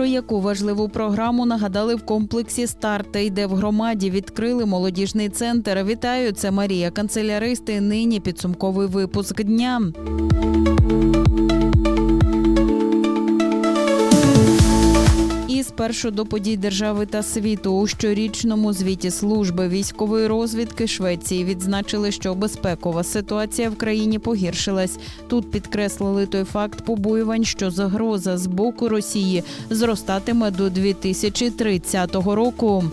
Про яку важливу програму нагадали в комплексі старт, де в громаді відкрили молодіжний центр. Вітаю, це Марія канцеляристи. Нині підсумковий випуск дня. Спершу до подій держави та світу у щорічному звіті служби військової розвідки Швеції відзначили, що безпекова ситуація в країні погіршилась. Тут підкреслили той факт побоювань, що загроза з боку Росії зростатиме до 2030 року.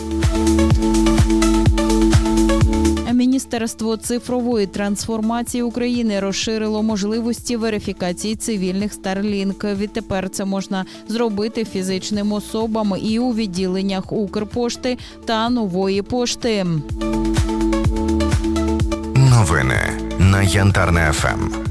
Міністерство цифрової трансформації України розширило можливості верифікації цивільних Starlink. Відтепер це можна зробити фізичним особам і у відділеннях Укрпошти та нової пошти. Новини на Янтарне ФМ.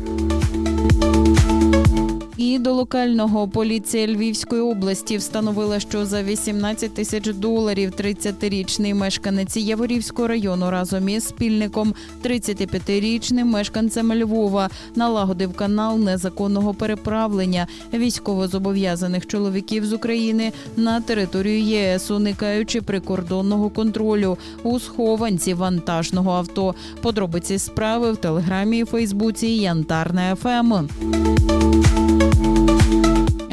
До локального поліція Львівської області встановила, що за 18 тисяч доларів 30-річний мешканець Яворівського району разом із спільником 35-річним мешканцем Львова налагодив канал незаконного переправлення військовозобов'язаних чоловіків з України на територію єС, уникаючи прикордонного контролю у схованці вантажного авто. Подробиці справи в телеграмі і Фейсбуці Янтарна ФМ.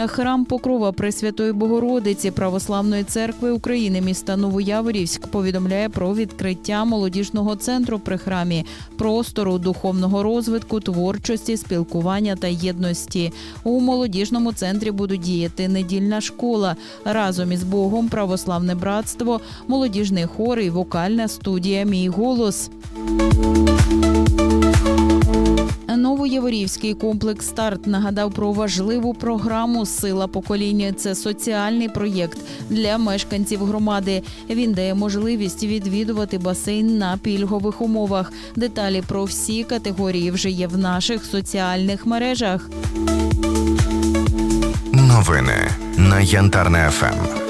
Храм Покрова Пресвятої Богородиці Православної церкви України міста Новояворівськ повідомляє про відкриття молодіжного центру при храмі, простору духовного розвитку, творчості, спілкування та єдності. У молодіжному центрі будуть діяти недільна школа разом із Богом, православне братство, молодіжний хор і вокальна студія Мій голос. Новоєворівський комплекс старт нагадав про важливу програму Сила покоління. Це соціальний проєкт для мешканців громади. Він дає можливість відвідувати басейн на пільгових умовах. Деталі про всі категорії вже є в наших соціальних мережах. Новини на Янтарне ФМ.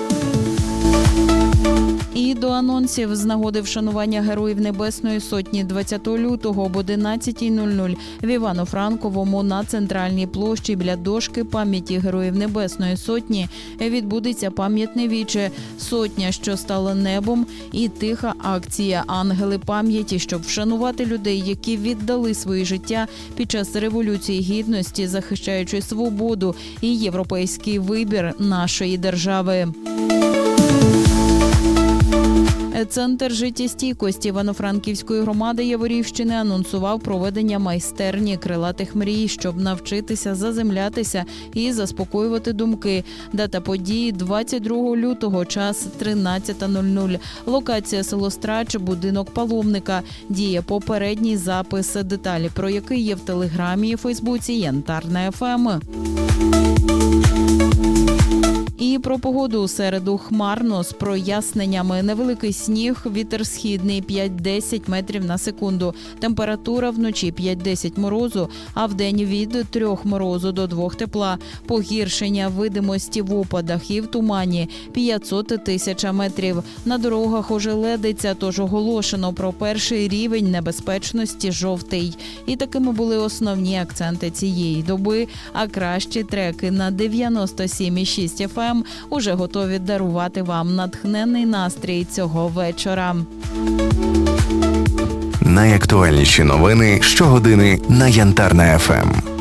І до анонсів з нагоди вшанування героїв Небесної Сотні 20 лютого об 11.00 в Івано-Франковому на центральній площі біля дошки пам'яті героїв Небесної Сотні відбудеться пам'ятне віче Сотня, що стала небом, і тиха акція Ангели пам'яті, щоб вшанувати людей, які віддали свої життя під час революції гідності, захищаючи свободу і європейський вибір нашої держави. Центр життєстійкості Івано-Франківської громади Яворівщини анонсував проведення майстерні крилатих мрій, щоб навчитися заземлятися і заспокоювати думки. Дата події 22 лютого, час 13.00. Локація село Страч, будинок паломника. Діє попередній запис, деталі про який є в телеграмі і Фейсбуці Янтарна ФМ. Про погоду у середу хмарно з проясненнями. Невеликий сніг, вітер східний 5-10 метрів на секунду. Температура вночі 5-10 морозу, а вдень від 3 морозу до 2 тепла. Погіршення видимості в опадах і в тумані 500 тисяч метрів. На дорогах ожеледиться, тож оголошено про перший рівень небезпечності жовтий. І такими були основні акценти цієї доби. А кращі треки на 97,6 FM уже готові дарувати вам натхненний настрій цього вечора. Найактуальніші новини щогодини на Янтарна ФМ.